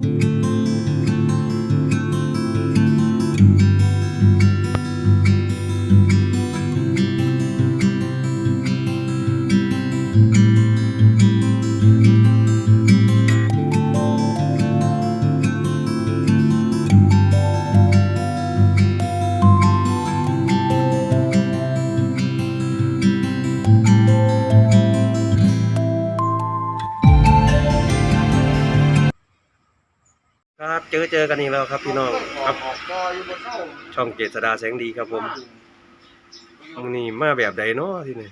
ครั อเจอกันอีกแล้วครับพี่น้องครับก็อยู่บนเสาช่องเจษดาแสงดีครับผมมื้อนี้มาแบบใดเนาะที่นี่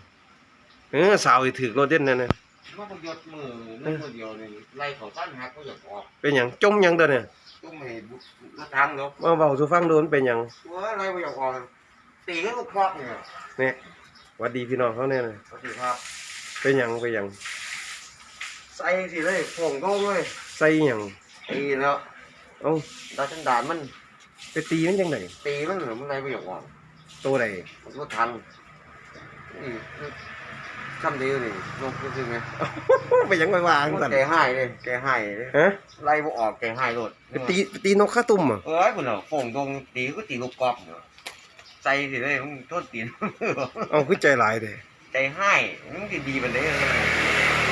เออสาวอีถือรถเด่นนั่นน่ะเมื่อพยศมือนั่นคนเดียวนี่ไล่เขาสั้นหักก็อยากออกเป็นหยังจมหยังเด้อเนี่ยต้องไม่บุกรถทางเนาะมาเว้าสู่ฟังโดนเป็นหยังว่าไล่ก็อยากออกตีก็ลูกควักเนี่ยเนี่ยหวัดดีพี่น้องเขาเนี่ยนะสวัสดีครับ เป็นหยังเป็นหยังใส่สิเลยผงก็เลยใส่หยังตีแล้วเอ้าดาชันดานมันไปตีมันจังไดตีมันเหรือมันไล่ก็อยากออกตัวใดมันก็ทันนี่คำเดียวนี่ลงคือไงไปหยังไปวางสั่นแกให้เลยแกให้เลยฮะไล่บ่ออกแกให้รถไปตีไปตีนกข้าตุ่มอะเอ้ยพุ่นเหรอโป่งตรงตีก็ตีลูกกอล์ฟเนาะใจสิเลยมึงโทษตีนเอ้าคือใจหลายเด้ใจให้มึงสิดีมันได้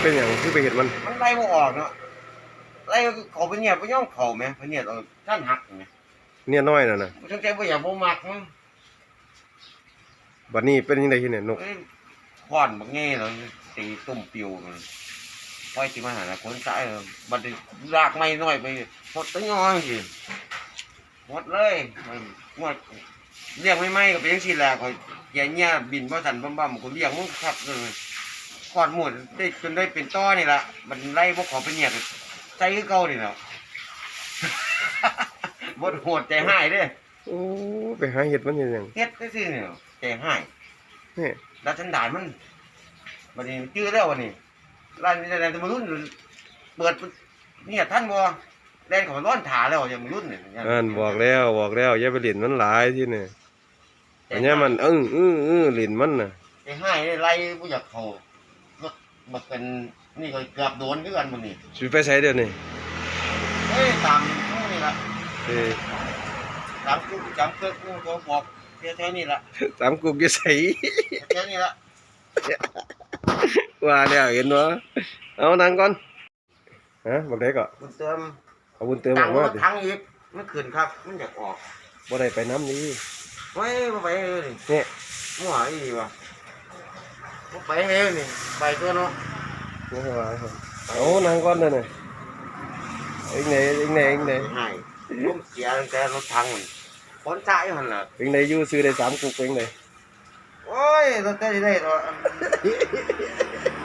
เป็นหยังคือไปเห็นมันมันไล่บ่ออกเนาะ ไล่เขาไปเนี่ยไปย่อมเขาไหมไปเนี่ยเอาท่านหักไงเนี่ยน้อยน่ะนะมันจังใจบ่อยากบ่มักมั้งบัดนี้เป็นยังไงที่เนี่ยนกเอ้ยขวานบักแง่เนาะตีตุ่มปิวมันปล่อยสิมาหาละคนสายเออบัดนี้ลากไม่น้อยไปหมดตะยองสิหมดเลยมันหมดเรียกไม่ไม่ก็เป็นจังซี่แหละข่อยแย่เนี่ยบินบ่ทันบ่บ่ก็เรียกมึงครับเออขอดหมดได้จนได้เป็นต้อนี่ละมันไล่พวกเขาไปเนี่ย ใจคือเก่านี่แหละบดโหดใจหายเด้โอ้ไปหาเห็ดมันยังไงเฮ็ดได้สิเนี่ยใจหายนี่รัชันดานมันวันนี้จื้อแล้ววันนี้ร้านนี้ร้านจะมารุ่นเปิดเนี่ยท่านบ่แล่นเขาร้อนถาแล้วยังมารุ่นเนี่ยอ่านบอกแล้วบอกแล้วอย่าไปเล่นมันหลายที่เนี่ยอันเนี้ยมันอื้ออื้ออื้อเล่นมันน่ะใจหายไล่ผู้อยากเขารถมาเป็น นี่ก็เกือบโดนด้วยกันมันนี่สิไปใช้เดี๋ยวนี้เฮ้ยตามนู่นนี่ละเอ้ยจำกูจำเกิดกูก็บอกเท่าเท่านี้ละตามกุกอยู่ใส่เท่านี้ละว่าแล้วเห็นวะเอานั่งก่อนฮะบอกได้ก็มันเติมเอาบุญเติมตัองอกค์มามันดิทั้งอีกมันขึ้นครับ มันอยากออกบ่ได้ไปน้ำนี้ไว้บ่ไปเลยเนี่ยมั่วอีวะบ่ไปเลยนี่ไปตัวเนาะ นี่ให้ว่าครับเอานั่งก่อนเด้อเนี่ยเอ็งไหนเอ็งไหนเอ็งไหนให้ผมเสียตั้งแต่รถทังมันคนจ่ายหั่นล่ะเอ็งไหนอยู่ซื้อได้สามกุกเอ็งไหนโอ้ยรถได้ได้ตัว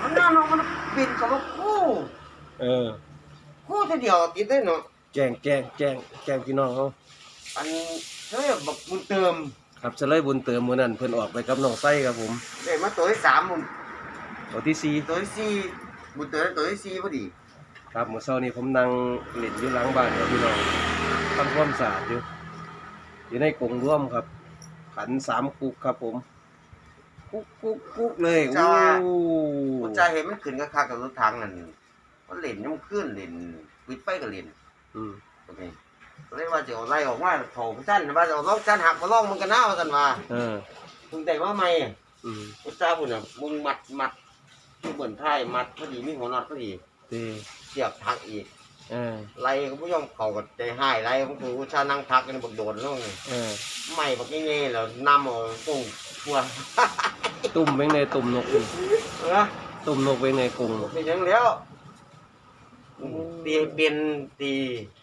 มันน่าเนาะมันบินกับรถคู่เออคู่ทีเดียวติดได้เนาะแจ้งแจ้งแจ้งแจ้งพี่น้องเขาอันเฮ้ยบักบุญเติม ครับเฉลยบุญเติมมื้อนั้นเพิ่นออกไปกับน้องไส้ครับผมได้มาตัวที่สามผมตัวที่สี่ตัวที่สี่ บุญเติมได้ตัวที่สี่พอดีครับเมื่อเช้านี้ผมนั่งเล่นอยู่หลังบ้านครับพี่น้องทำความสะอาดอยู่อยู่ในกรงร่วมครับ ขันสามกุกครับผมกุกกุกกุกเลยโอ้ผมจะเห็นมันขึ้นกับคักกับรถทางนั่นมันเล่นยังขึ้นเล่นปิดไฟก็เล่นอืมโอเคเลยว่าจะเอาไล่ออกมาโถงสั้นว่าจะเอาล่องสั้นหักมาล่องมันก็น่าว่ากันว่าเออมึงได้มาใหม่อืมพุทธเจ้าพุ่นน่ะมึงมัดมัด ที่เบิ่นท้ายมัดพอดีมีหัวน็อตพอดีดีเสียบทักอีกเออไล่ก็บ่ยอมเข้ากับใจหายไล่ผมคือผู้ชานั่งพักกันบักโดนลงนี่เออไม่บักเงี้ยๆแล้วนำเอาปุ้งพัวตุ่มไว้ในตุ่มนกนี่เออตุ่มนกไว้ในกรงเป็นหยังแล้วตีให้เป็นตี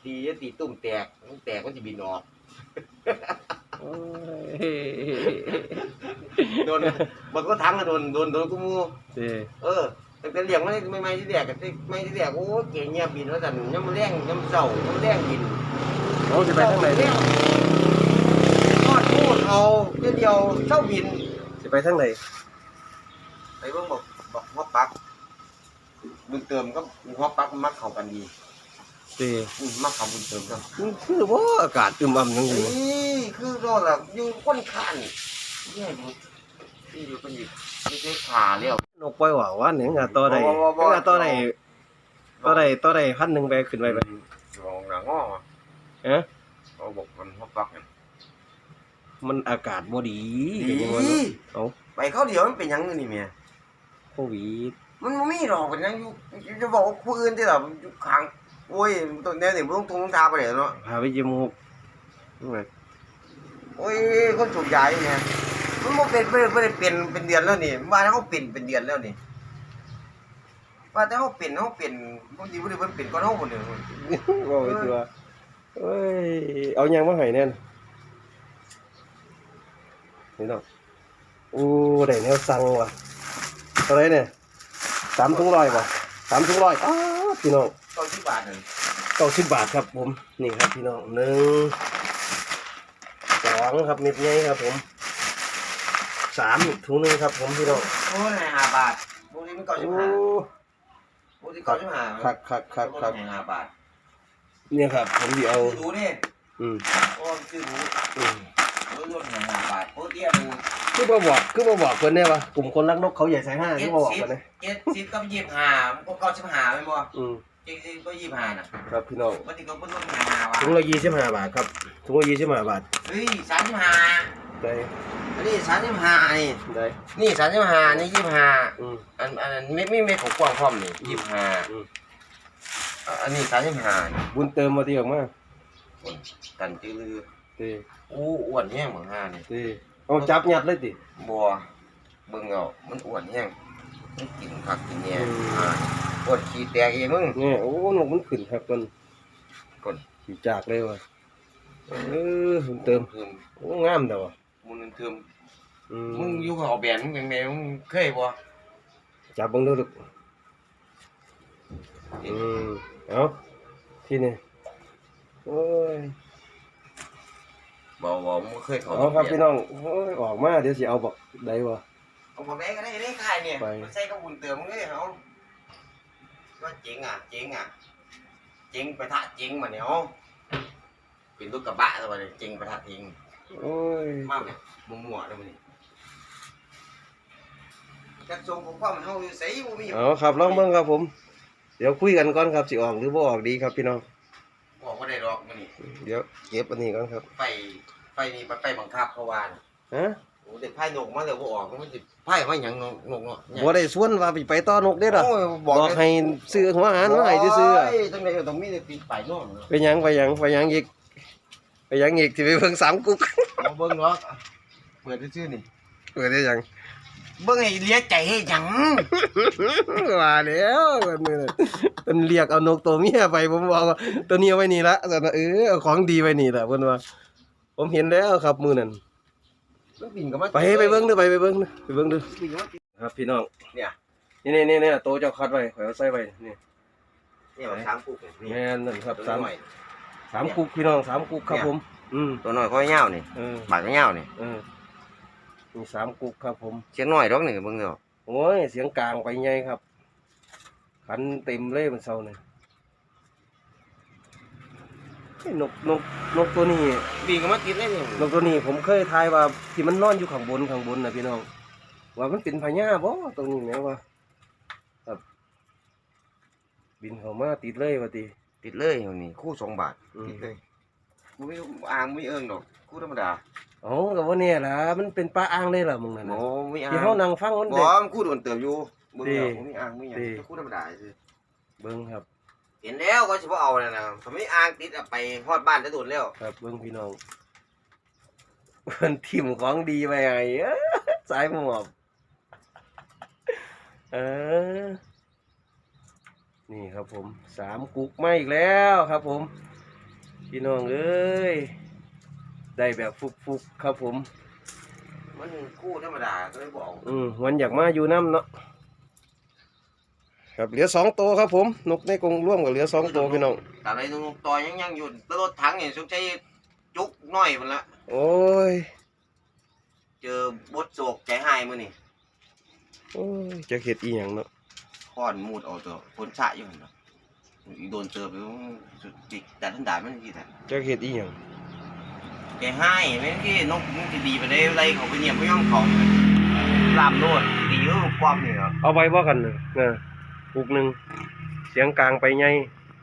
ตีจะตีตุ่มแตกมันแตกก็จะบินออก โอ้ยโดนบักก็ทั้งอะโดนโดนโดนกูมูดีเออแต่เป็นเลี้ยงไม่ไม่ไม่ที่แดกกับที่ไม่ที่แดกโอ้เก่งเงียบบินแล้วกันยังมาแรงยังเศร้ายังแรงบินเอาจะไปทางไหนเศร้เนี่ยทอดพูดเอาเดียวเดียวเศร้าบินจะไปทางไหนไอ้เบิ่งบอกบอกหัวปักบุญเติมก็หัวปักมันมักเข้ากันดี ดีอืมมักเข้าบุญเติมกันมันคือว่าอากาศอึมอ่ำจังอยู่นี่คือรอดละอยู่ก้นข้านเนี่ยบุที่อยู่เป็นอีกไม่ใช่ขาเลี้ยวนกปล่อยหว่าว่าเนี่ยงาตัวใดบ่บ่บ่งาตัวใดตัวใดตัวใดพันหนึ่งไปขึ้นไปไปอยู่ของหนังง้อเอ๊ะเขาบอกมันฮอกปักเนี่ยมันอากาศบ่ดีดีเป็นยังไงเนาะเอาไปเขาเดียวมันเป็นหยังไงนี่เมียโควิดมันบ่มีหรอกเป็นหยังอยู่จะบอกว่าผู้อื่นที่แบบอยู่ข้าง โอ้ยตัวเนี้ยนี่บ่ต้องทุ่งทาไปเลยเนาะพาไปจมูกนั่นแหละโอ้ยคนสูบยาอยู่เนี่ยมันบ่เป็นบ่ได้บ่ได้เป็นเป็นเดือนแล้วนี่ว่าแต่เขาเป็นเป็นเดือนแล้วนี่ว่าแต่เขาเป็นเขาเป็นบางทีบ่ได้เพิ่นเป็นก่อนเฮาบ่เนี่ยบอกไปตัวเอ้ยเอายังมาให้แน่นนี่เนาะโอ้ได้แนวสั่งว่ะเท่าไหรเนี่ยสามถุงร้อยป่ะสามถุงร้อยอ้าว พี่น้องตอนที่บาทนึงเก้าสิบบาทครับผม นี่ครับพี่น้องหนึ่งสองครับเม็ดใหญ่ครับผมสามอีกถุงหนึงครับผมพี่น้องโอ้ย5บาทพวกนี้มันโอ้95พวกนี้95คักคักคักคัก5บาทเนี่ยครับผมสิเอาดูนี่อืม โอ้ซื้อหมูอืม รุ่นรุ่นหัวหัวบาทโคตรเดียวคือบ่บอกคือบ่บอกคนได้ปะกลุ่มคนรักนกเขาใหญ่สายห้าคือบ่บอกสิคนเลยเจ็ดสิบก็ยี่สิบห้าพวกเก้าสิบหาไม่บ่อืมเจ็ดสิบก็ยี่สิบห้าน่ะครับพี่น้องวันนี้ก็เพิ่งรุ่นหัห้าบาทถุงละยี่สิบห้าบาทครับถุงละยี่สิบห้าบาทเฮ้ยสามสิบห้าได้อันนี้สามสิบห้านี่ได้นี่สามสิบห้านี่ยี่สิบห้าอืม อันอันไม่ไม่ไม่ของกว้างพร้อมนี่ยี่สิบห้าอืม อันนี้สามสิบห้าบุญเติมมาที่ออกมาคนกันจื้อ ต้อู้อ้วนแห้งเหมือนห้านี่เต้เอาจับยัดเลยติบัวเบิ่งเอามันอ้วนแห้งมันกินผักกินเนี่ยอืมอ่าอ้วนขี้แตกเองมึงเนี่ยโอ้นกมันขึ้นครับกันคนขี่จากเลยว่ะเออบุญเติมคือโอ้งามแต่ว่ะมึงเติมอืมึงอยู่กับออกแบนมึงยังไงมึงเคยบ่จับเบังดูลูกอืมเอาที่นี่โอ้ย บ่บ่มึงเคยเขาเอาครับพี่น้องโอ้ยออกมาเดี๋ยวสิเอาบอกได้บ่เอาบ่ได้ก็ได้ได้ขายเนี่ยไปใส่กับบุญเติมมึงเลยเอาก็เจ๋งอะเจ๋งอะเจ๋งไปทะเจ๋งมาเนี่ยเอาเป็นรถกระบะซะบ่เนี่ยเจ๋งไปทะเจ๋งโอ้ยมากเนี่ยมั่วๆเลยมันนี่จักทรงของความเฮาอยู่ไสบ่มีเอาครับลองเบิ่งครับผม เดี๋ยวคุยกันก่อนครับสิออกหรือบ่ออกดีครับพี่น้อง บอกบ่ได้ดอกมันนี่ เดี๋ยวเก็บอันนี้ก่อนครับ ไฟไฟนี่มันไปบังคับเขาว่าน่ะฮะโอ้เด็กไพ่นกมาแล้วบ่ออกมันสิไพ่มาหยังนกนกเนาะบ่ได้ส่วนว่าไปไปต่อนกเด้อล่ะโอ้ยบอกให้ซื้อหัวอาหารมาให้ซื่อๆอะโยจังได๋ก็ต้องมีแต่ปีนไปโน่นเนาะไปหยังไปหยังไปหยังอีกไปหยังอีกที่ไปเบิ่งสามกุ๊ก บ่เบิ่งเนาะเปิดซื่อๆนี่ เปิดได้หยัง เบิ่งให้เลียใจให้หยังว่าแล้วมันนี่น่ะเพิ่นเรียกเอานกตัวเมียไปผมบอกว่าตัวนี้เอาไว้นี่ละซั่นน่ะเออเอาของดีไว้นี่ล่ะเพิ่นว่า ผมเห็นแล้วครับมื้อนั้นมันบินก็มาไปไปเบิ่งเด้อไปไปเบิ่งเด้อไปเบิ่งเด้อบินก็มาครับพี่น้องเนี่ยนี่นี่นี่นี่โตะเจ้าคัดไว้ข่อยเอาใส่ไว้นี่เนี่ยมันช้างปุกนี่แม่นนั่นครับตัวสามน้อยสามกุ๊กพี่น้องสามกุ๊กครับผม อืมตัวน้อยค่อยยาวนี่เออปากก็ยาวนี่เออ มีสามกุ๊กครับผมเสียงน้อยดอกนี่เบิ่งเนาะโอ้ยเสียงกลางไปไงครับ ขันเต็มเลยมันเศร้าเนี่ยเฮ้ยนกนกนกตัวนี้บินก็มาติดเลยนี่นกตัวนี้ผมเคยทายว่าที่มันนอนอยู่ข้างบนข้างบนนะพี่น้องว่ามันเป็นพญาบ่ตัวนี้แหมว่าครับบินเข้ามาติดเลยว่าติติดเลยเอานี่คู่สองบาทอืมติดเลย บ่มีอ่างบ่มีเอิงดอกคู่ธรรมดาอ๋อก็ว่าเนี่ยล่ะมันเป็นปลาอ่างเลยล่ะมึงนั่นโอ้น่ะมีอ่างที่เฮานั่งฟังมันบ่เด็ก มันคู่โดนเติมอยู่เบิ่งดีแล้วบ่มีอ่างบ่มีหยังดี คู่ธรรมดาซื่อเบิ่งครับเห็นแล้วก็สิบ่เอานั่นน่ะถ้ามีอ่างติดอะไปฮอดบ้านจะโดนแล้วครับเบิ่งพี่น้องมันทิ่มของดีไปไงเอ้อสายหมอบเออนี่ครับผมสามกุกมาอีกแล้วครับผม พี่น้องเอ้ยได้แบบฟุกๆครับผม มันคู่ธรรมดาก็เลยบ่เอาอืมวันอยากมาอยู่น้ำเนาะครับเหลือสองตัวครับผม นกในกรงร่วมกับเหลือสองตัวพี่น้องตามใดตรงต่อยังยังอยู่แล้วรถถังนี่สงสัยจุกน้อยมันละโอ้ยเจอบดโศกใจหายมื้อนี่โอ้ยจะเห็ดอีหยังเนาะค้อนมูดเอาตัวคนสะอยู่นั่นน่ะอี โดนเติบอยู่สุดจิกแต่ทันดามันที่แต่จะเห็ดอีหยังใจหายแม่นที่นกมันสิดีไปได้ไรเขาไปเหยียบไปย่องเขาลามโลดดีเออความนี่ครับเอาไว้บ่กันน่ะนะปุกหนึ่งเสียงกลางไปไง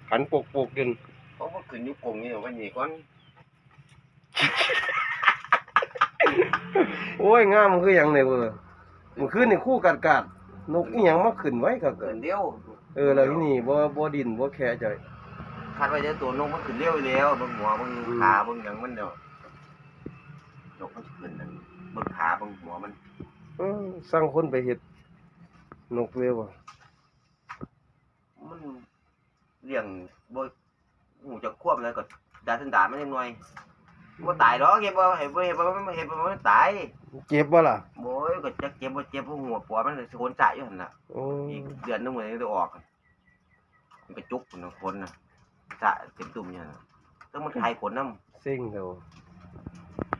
ขันปกปกๆจนเขาขึ้นอยุกงนี่วันนี้ก่อนโอ้ยงามมันคือหยังเนี่ยเว้ยมันขึ้นนี่คู่กัดกัดนกอีหยังมาขึ้นไว้ก็เกิขึ้นนเร็ว เออแล้วที่นี่บ่บ่ดินบ่แค่ใจคาดว่าจะตัวนกมันขึ้นเร็วอยู่แล้วเบิ่งหัวเบิ่งขาเบิ่งหยังมันเดี๋ยวนกมันสิขึ้นนั่นเบิ่งขาเบิ่งหัวมันเออสร้างคนไปเฮ็ดนกเวยบ่มันเลี้ยงบ่หูจะควบแล้วก็ดาสันดานมันยังหน่อย บ่ตายดอกเก็บบ่ให้บ่เฮ็ดบ่มันเฮ็ดบ่มันตายเจ็บบ่ล่ะโอ้ยก็จะเจ็บบ่เจ็บบ่หัวปวดมันสิคนจ่ายอยู่หั่นน่ะโอ้อีกเดือนหนึงมันจะออกมันก็จุกพุ่นน่ะคนน่ะจะเต็มตุ่มเนี่ยน่ะต้องมันคายขนนำเซ็งเด้อ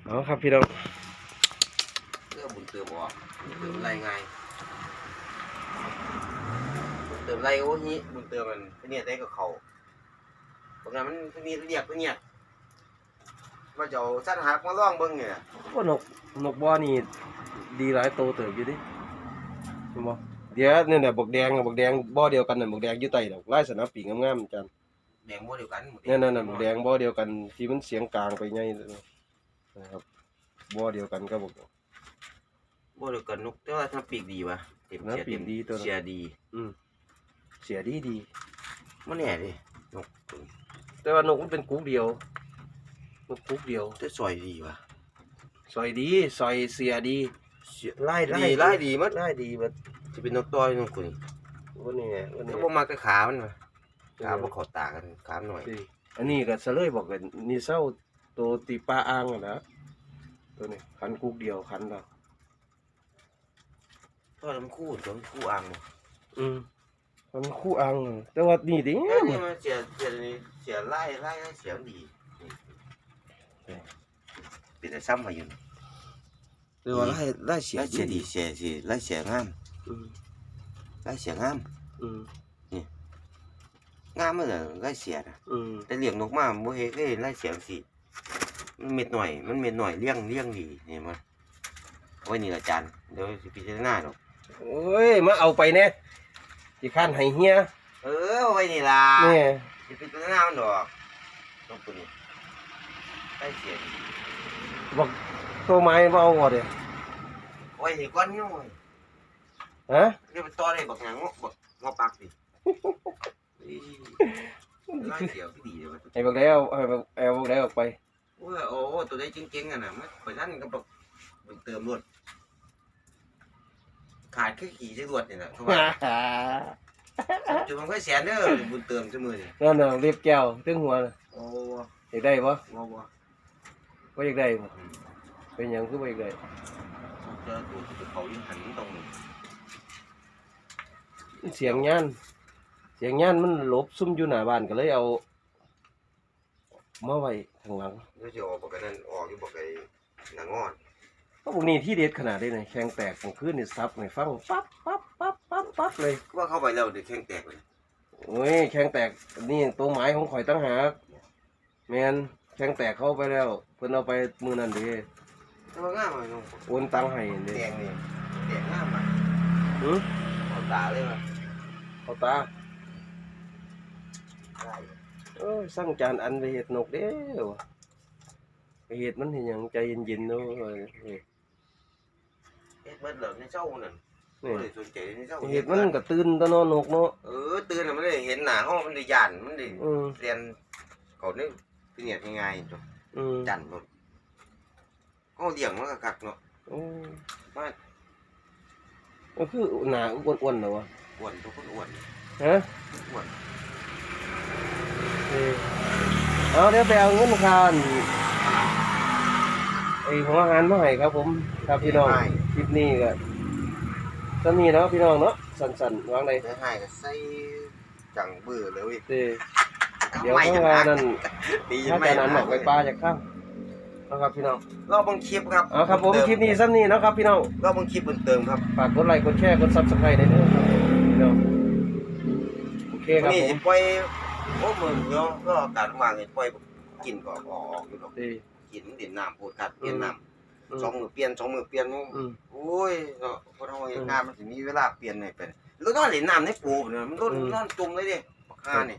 เอาครับพี่น้องเรื่องบุญเติมออกบุญเติมไรไงบุญเติมไรโอ้ยบุญเติมมันเนี่ยได้กับเขาบางงานมันมีเรียกเนี่ย ว่าจะเอาสั้นหักมาล่องเบิ้งเนี่ยว่านกนกบ่อนี่ดีหลายโตเติบอยู่ดิเห็นบ่เดี๋ยวเนี่ยน่ะบักแดงกับบักแดงบ่อเดียวกันน่ะบักแดงอยู่ใต้ดอกลายสนับปีกงามๆจันแดงโมเดียวกันหมดนั่นๆน่ะบักแดงบ่อเดียวกันที่มันเสียงกลางไปใหญ่นะครับบ่อเดียวกันก็บอกโมเดียวกันนกแต่ว่าทำปีกดีวะเต็มเสียน้ำปีเต็กมดีตัวนั้น เสียดี อืมเสียดีดีมันแน่ดินกแต่ว่านกมันเป็นกุ๊กเดียว นกกุ๊กเดียวแต่ซอยดีวะซอยดีซอยเสียดีเสียไล่ไล่ดีไล่ดีมั้ไล่ดีบัดจะเป็นนกต้อยนกคนวันนี้ไงวันนี้ถ้าบ่มาก็ขามันวะขาบ่เข้าตากันขาหน่อยสิอันนี้ก็เสลยบอกกันนี่เศร้าตัวตีปลาอ่างอะนะตัวนี้ขันกุ๊กเดียวขันเราก็มันคู่ตัวมันคู่อ่างบ่อืมมันคู่อ่างแต่ว่านี่ดิเอ้ยนี่มันเสียเสียนี่เสียไล่ไล่ไล่เสียงดีนี่ เป็นแต่ซ้ำมาอยู่แต่ว่าไล่ไล่เสียไล่เสียดีเสียสิไล่เสียงามอืมไล่เสียงามอืมงามมันเหรอไล่เสียนะอืมแต่เลี้ยงนกมาบ่เฮ็ดเลยไล่เสียงสิมันเม็ดหน่อย มันเม็ดหน่อยเลี้ยงเลี้ยงดีนี่มันเอาไว้นี่ละจานเดี๋ยวสิพิจารณาดอกโอ้ยมาเอาไปแน่ที่ข้านให้เฮียเออเอาไว้นี่ล่ะนี่สิพิจารณามันดอกนกตัวนี้ไล่เสียดี บอกตัวไม้มาเอาก่อนเด้เอาไว้นี่ก่อนน้อยฮะเดี๋ยวไปต่อได้บักหยังงอกบักงอกปากสิไล่เสียวที่ดีเลยว่ะให้บอกแล้วให้บอกเอาบอกแล้วออกไปโอ้ยโอ้โหตัวได้จริงๆอะนะมันไปนั่นก็บอกมันเติมรวดขาดคือขี่จักรวดนี่แหละเพราะว่าจุดมันค่อยแสนเด้อบุญเติมเสมอนี่นั่นน่ะเรียบแก้วตึงหัวน่ะโอ้อยากได้บ่งอบ่ บ่อยากได้บ่เป็นหยังคือบ่อยากได้เจอตัวที่เขายิ่งหันตรงนี้เสียงย่านเสียงย่านมันหลบซุ่มอยู่หน้าบ้านก็เลยเอามาไว้ข้างหลังแล้วจะออกบอกกันนั่นออกอยู่บอกไอ้หนังงอนก็พวกนี้ที่เด็ดขนาดนี้เลยแข้งแตกกลางคืนนี่ซับให้ฟังปั๊บปั๊บปั๊บปั๊บปั๊บเลยก็ว่าเข้าไปแล้วเดี๋ยวแข้งแตกเลยโอ้ยแข้งแตกนี่ตัวหมายของข่อยตั้งหากแมนแข้ งแตกเข้าไปแล้วเพิ่นเอาไปมือนั่นเดิแต่ว่างามเลยน้องโอนตังค์ให้เดิแดงนี่แดงงามอะหือเอาตาเลยว่ะเอาตาได้เอ้ยสั่งจานอันไปเฮ็ดนกเด้อไปเฮ็ดมันเห็นหยังใจเย็นๆเนาะเอ้ยเฮ็ดเบิดแล้วในเจ้านั่นนี่บ่ได้สนใจในเจ้าเฮ็ดมันก็ตื่นตะเนอนนกเนาะเออตื่นแล้วมันได้เห็นหน้าห้องมันได้ย่านมันได้อืม เรียนเขานึ กที่เนี่ยง่ายๆจ้ะอืมจันรถก็เลี้ยงมันก็คักเนาะโอ้มาก็คือหน้าอ้วนๆเนาะวะอ้วนทุกคนอ้วนฮะอ้วนเออเอาเดี๋ยวไปเอาเงินค่าอันไอ้ของอาหารมาให้ครับ ผมครับพี่น้องคลิปนี้ก็ตอนนี้เนาะพี่น้องเนาะสั่นๆวางเลยได้ให้ก็ใส่จังเบื่อเลยเว้ยเด้ เดี๋ยวข้างว่านั่นดีถ้าไม่จะนั้นออกไปปลาจากข้างนะครับพี่น้องรอบบางคลิปครับเอาครับผมคลิปนี้สั้นนี้เนาะครับพี่น้องรอบบางคลิปเพิ่มเติมครับฝากกดไลค์กดแชร์กดซับสไครต์ได้เด้อพี่น้องโอเคครับนี่ผสิมปล่อยโอ้มึงเนาะก็การวางให้ปล่อยกินก็ออกอยู่ดอกเด้กินดินน้ำพูดกัดเปลี่ยนน้อืมำสองมือเปลี่ยนสองมือเปลี่ยนอืมโอ้ยเนาะพอเราเฮ็ดงานมันสิมีเวลาเปลี่ยนให้เป็นแล้วนอนเล่นน้ำในปูเนี่ยมันก็อืมนอนจุ่มเลยดิบักห่านี่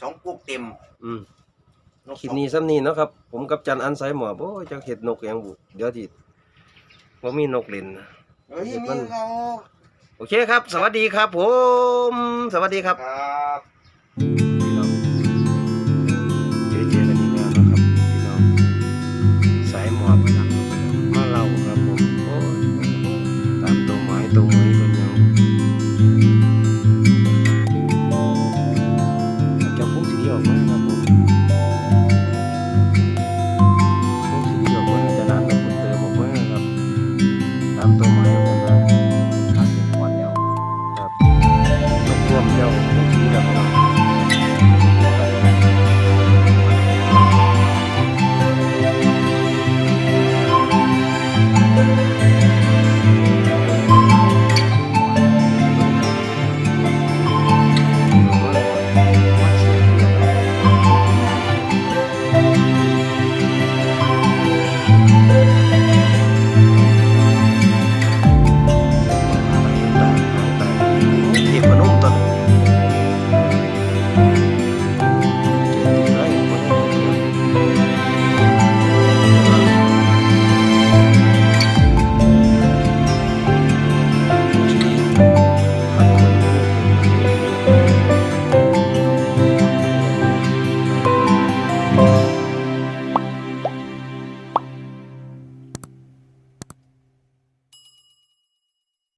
สองกุ๊กเต็มอืมนกคลิปนี้ซ้ำนี้เนาะครับ ผมกับจันอันไซหมอบ่จักเห็ดนกหยังบุเดี๋ยวที่บ่มีนกเล่นนะ เฮ้ยมีเขาโอเคครับ สวัสดีครับผม สวัสดีครับ ครับ tanto, maestro.